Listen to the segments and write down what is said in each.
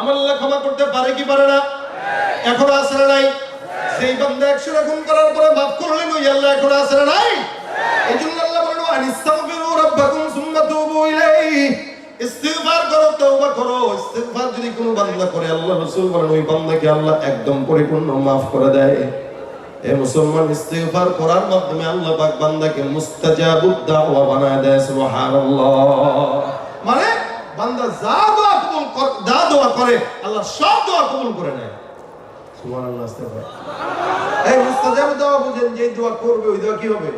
আমার আল্লাহ ক্ষমা করতে পারে কি পারে না? এখন আসলে নাই? সেই বান্দা একশো রকম করার পরে মাফ করলেন ওই আল্লাহ এখন আসলে নাই? এই জন্য আল্লাহ বলেন আনিস্তাগফিরু রাব্বাকুম সুম্মা তুবু ইলাইহি। ইস্তিগফার করো, তওবা করো। ইস্তিগফার যদি কোনো বান্দা করে, আল্লাহ রাসূল বলেন, ওই বান্দাকে আল্লাহ একদম পরিপূর্ণ মাফ করে দেয়। এ মুসলমান, ইস্তিগফার করার মাধ্যমে আল্লাহ পাক বান্দাকে মুস্তাজাবুদ দাওয়া বানায় দেয়, সুবহানাল্লাহ। মানে বান্দা যা করে আল্লাহ সব দোয়া কবুল করে নেয়। হবে?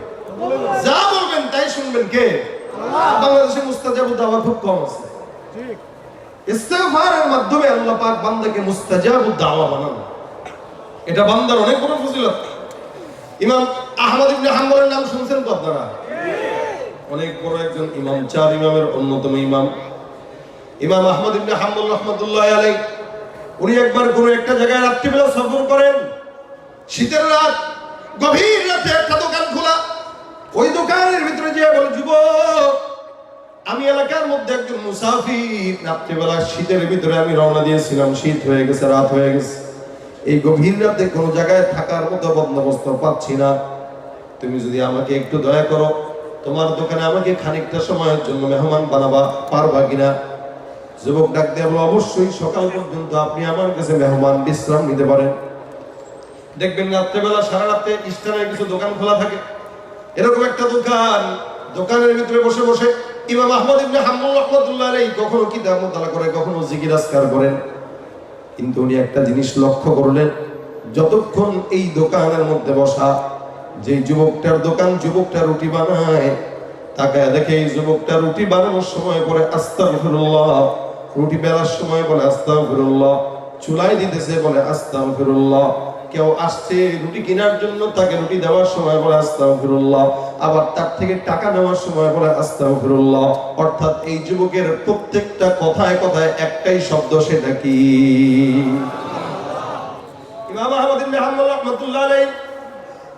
এটা বান্দার অনেক বড় ফজিলত। ইমাম আহমদ নাম শুনছেন তো আপনারা? অনেক বড় একজন ইমাম, চার ইমামের অন্যতম ইমাম। ইমাম আহমদ ইবনে হাম্বল রহমতুল্লাহ আলাই উনি একবার কোনো একটা জায়গায় রাত্রিবেলা সফর করেন। শীতের রাত, গভীর রাতে একটা দোকান খোলা। ওই দোকানের ভিতরে যে বলে, যুবক, আমি এলাকার মধ্যে একজন মুসাফির। রাত্রিবেলা শীতের ভিতরে আমি রওনা দিয়েছিলাম, শীত হয়ে গেছে, রাত হয়ে গেছে। এই গভীর রাতে কোনো জায়গায় থাকার মতো বন্দোবস্ত পাচ্ছি না। তুমি যদি আমাকে একটু দয়া করো, তোমার দোকানে আমাকে খানিকটা সময়ের জন্য মেহমান বানাবা, পারবা কিনা? যুবক ডাক দিয়ে অবশ্যই সকাল পর্যন্ত আপনি আমার কাছে মেহমান বিশ্রাম নিতে পারেন। দেখবেন রাত্রেবেলা সারা রাতে ইস্টানের কিছু দোকান খোলা থাকে। এরকম একটা দোকান, দোকানের ভিতরে বসে বসে ইমাম আহমদ ইবনে হাম্বল রহমাতুল্লাহ আলাইহি কখনো কি দামতালা করে, কখনো জিকির করেন। কিন্তু উনি একটা জিনিস লক্ষ্য করলেন, যতক্ষণ এই দোকানের মধ্যে বসা যে যুবকটার দোকান যুবকটা রুটি বানায় তাকে দেখে এই যুবকটা রুটি বানানোর সময় পরে আস্তাগফিরুল্লাহ রুটি বেলার সময় বলে, আস্তাগফিরুল্লাহ। চুলাই দিতেছে বলে, আস্তাগফিরুল্লাহ। কেউ আসছে রুটি কেনার জন্য, তাকে রুটি দেওয়ার সময় বলে, আস্তাগফিরুল্লাহ। আবার তার থেকে টাকা নেওয়ার সময় বলে, আস্তাগফিরুল্লাহ। অর্থাৎ এই যুবকের প্রত্যেকটা কথায় কথায় একটাই শব্দ, সেটা কি? ইমাম আহমদ ইবনে হাম্বল রাহমাতুল্লাহ আলাইহি,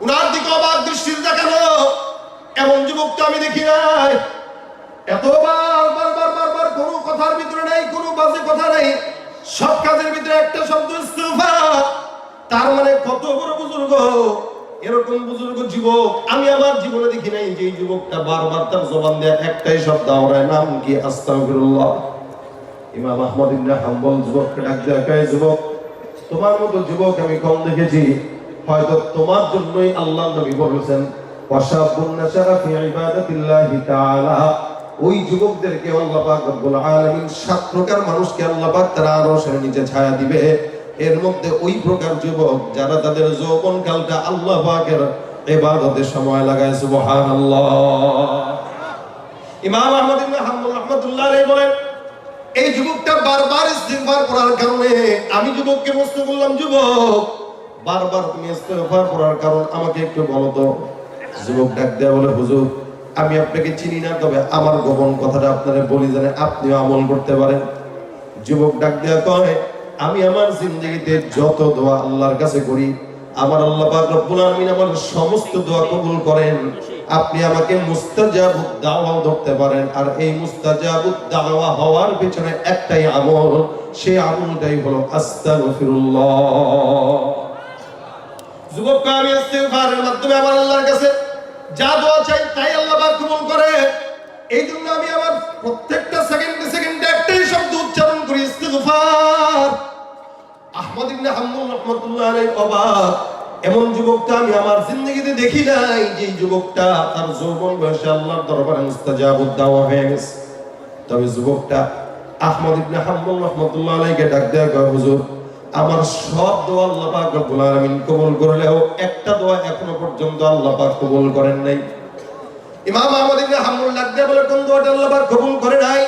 উনার দিকে অবাক দৃষ্টিতে দেখানো এমন যুবক তো আমি দেখি নাই। এতবার, বারবার বারবার কোনো কথার ভিতরে নাই, কোনো বাজে কথা নাই। সব কাজের ভিতরে একটা শব্দ তার মানে কত বড় বুজুর্গ, এরকম বুজুর্গ যুবক আমি আমার জীবনে যে যুবকটা বারবার একটাই শব্দ আমরা নাম কি? আস্তাগফিরুল্লাহ। ইমাম আহমদ ইবনে হাম্বল যুবককে ডাক যুবক, তোমার মতো যুবক আমি কম দেখেছি। হয়তো তোমার জন্যই আল্লাহ নবী বলেছেন, ওয়াশাবুন তাআলা। ওই যুবকদেরকে সাত প্রকার মানুষকে আল্লাহ পাক তার আরশের নিচে ছায়া দিবে। এর মধ্যে ওই প্রকার যুবক যারা তাদের যৌবন কালটা আল্লাহ পাকের সময় ইমাম আহমদ বলেন, এই যুবকটা বারবার ইস্তিগফার করার কারণে, আমি যুবককে প্রশ্ন করলাম যুবক, বারবার তুমি ইস্তিগফার করার কারণ আমাকে একটু বলো তো। যুবক ডাক দেয়া বলে, হুজুর আমি আপনাকে চিনি না, তবে আমার গোপন কথাটা আপনারে বলি জানে আপনিও আমল করতে পারেন। যুবক ডাক দেয়া কয় আমি আমার জিন্দগিতে যত দোয়া আল্লাহর কাছে করি, আমার আল্লাহ পাক রব্বুল আলামিন আমার সমস্ত দোয়া কবুল করেন। আপনি আমাকে মুস্তাজাবুদ দাওয়া ধরতে পারেন। আর এই মুস্তাজাবুদ দাওয়া হওয়ার পিছনে একটাই আমল, সেই আমলটাই হলো আস্তাগফিরুল্লাহ। যুবককে আমি ইস্তিগফারের মাধ্যমে আমার আল্লাহর কাছে যা দোয়া চাই তাই আল্লাহ এই জন্য আমি আমার প্রত্যেকটা সেকেন্ডে সেকেন্ডে একটাই শব্দ উচ্চারণ করি, ইস্তিগফার। আহমদ ইবনে আলাইহি অবাক। এমন যুবকটা আমি আমার জিন্দগিতে দেখি নাই যে যুবকটা তার যৌবন বয়সে আল্লাহর দরবারে মুস্তাজাবুদ দাওয়া হয়ে গেছে। তবে যুবকটা আহমদ ইবনে হাম্বল রাহমাতুল্লাহ আলাইহিকে ডাক দেয়া কয়, হুজুর, আমার সব দোয়া আল্লাহ পাক রব্বুল আলামিন কবুল করলেও একটা দোয়া এখনও পর্যন্ত আল্লাহ পাক কবুল করেন নাই। ইমাম আহমদ ইবনে হাম্বল ডাক দিয়ে বলে কোন দোয়াটা আল্লাহ পাক কবুল করে নাই।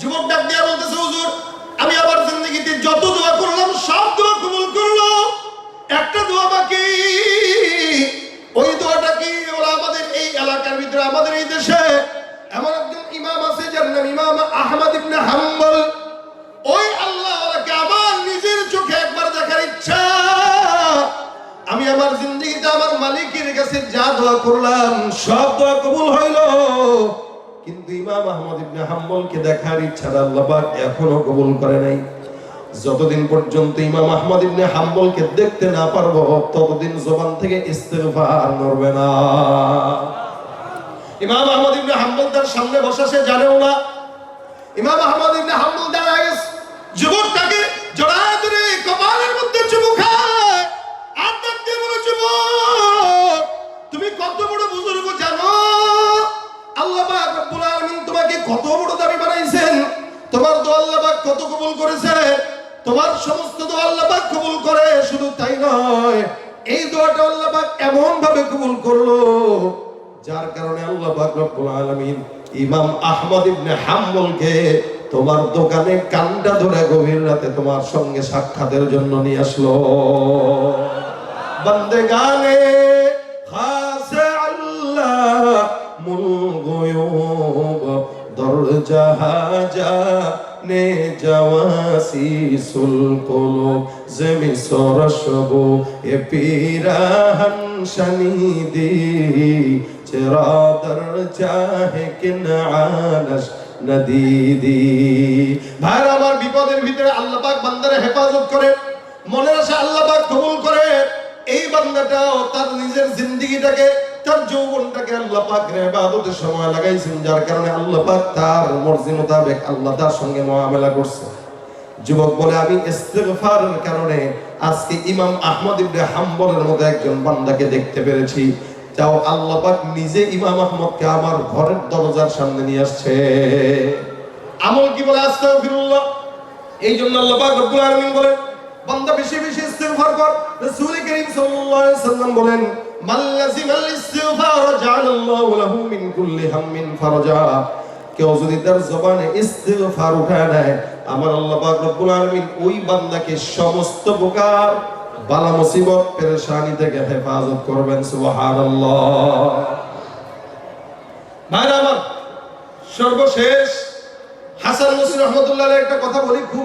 যুবক ডাক দিয়ে বলতেছে, হুজুর, আমি আমার জিন্দেগিতে যত দোয়া করলাম, সব কাছে যা দোয়া করলাম, সব দোয়া কবুল হইল। কিন্তু ইমাম আহমদ ইবনে হাম্বলকে দেখার ইচ্ছা আল্লাহ পাক এখনও কবুল করে নাই। যতদিন পর্যন্ত ইমাম আহমদ ইবনে হাম্বলকে দেখতে না পারব, ততদিন জবান থেকে ইস্তেগফার নড়বে না। ইমাম আহমদ ইবনে হাম্বল তার সামনে বসা সে জানেও না। ইমাম আহমদ ইবনে হাম্বল দাঁড়ায় যুবকটাকে জড়ায় কত বড় দাবি বানাইছেন? তোমার কত কবুল করেছে? তোমার সমস্ত কবুল করে, শুধু তাই নয়, এই দোয়াটা এমন ভাবে কবুল করল, যার কারণে আল্লাহ রব্বুল আলামিন ইমাম আহমদ ইবনে তোমার দোকানে কান্ডা ধরে গভীর রাতে তোমার সঙ্গে সাক্ষাতের জন্য নিয়ে আসলো। বন্দেগানে খাসে দরজা জানে জওয়াসি সুল কলব জমি সরসবো, এ পিরাহন শনিদি চেরা দর চাহে কিন আনস নদীদি ভাইরা, আমার বিপদের ভিতরে আল্লাহ পাক বান্দারে হেফাজত করে, মনের আশা আল্লাহ পাক কবুল করে, এই বান্দাটাও তার নিজের জিন্দেগিটাকে তার যৌবনটাকে আল্লাহ পাক ইবাদতে সময় লাগাইছেন, যার কারণে আল্লাহ পাক তার মর্জি মোতাবেক আল্লাহ তার সঙ্গে মুআমালা করছে। যুবক বলে, আমি ইস্তেগফারের কারণে আজকে ইমাম আহমদ ইবনে হাম্বলের মতো একজন বান্দাকে দেখতে পেরেছি। যাও আল্লাহ পাক নিজে ইমাম আহমদকে আমার ঘরের দরজার সামনে নিয়ে আসছে। আমল কি বলে? আস্তাগফিরুল্লাহ। এই জন্য আল্লাহ পাক রব্বুল আলামিন বলেন বান্দা বেশি বেশি ইস্তিগফার কর। রাসূল করিম সাল্লাল্লাহু আলাইহি সাল্লাম বলেন, মান লাজিমাল ইস্তিগফার জাআলাল্লাহু লাহু মিন কুল্লি হাম্মিন ফারজা। কেউ যদি তার জবানে ইস্তিগফার উঠায় নেয়, আমার আল্লাহ পাক রব্বুল আলামিন ওই বান্দাকে সমস্ত প্রকার বালা মুসিবত, পেরেশানি থেকে হেফাজত করবেন, সুবহানাল্লাহ। ভাইরা আমার, সর্বশেষ হাসান মুসির রহমতুল্লাহ একটা কথা বলি, খুব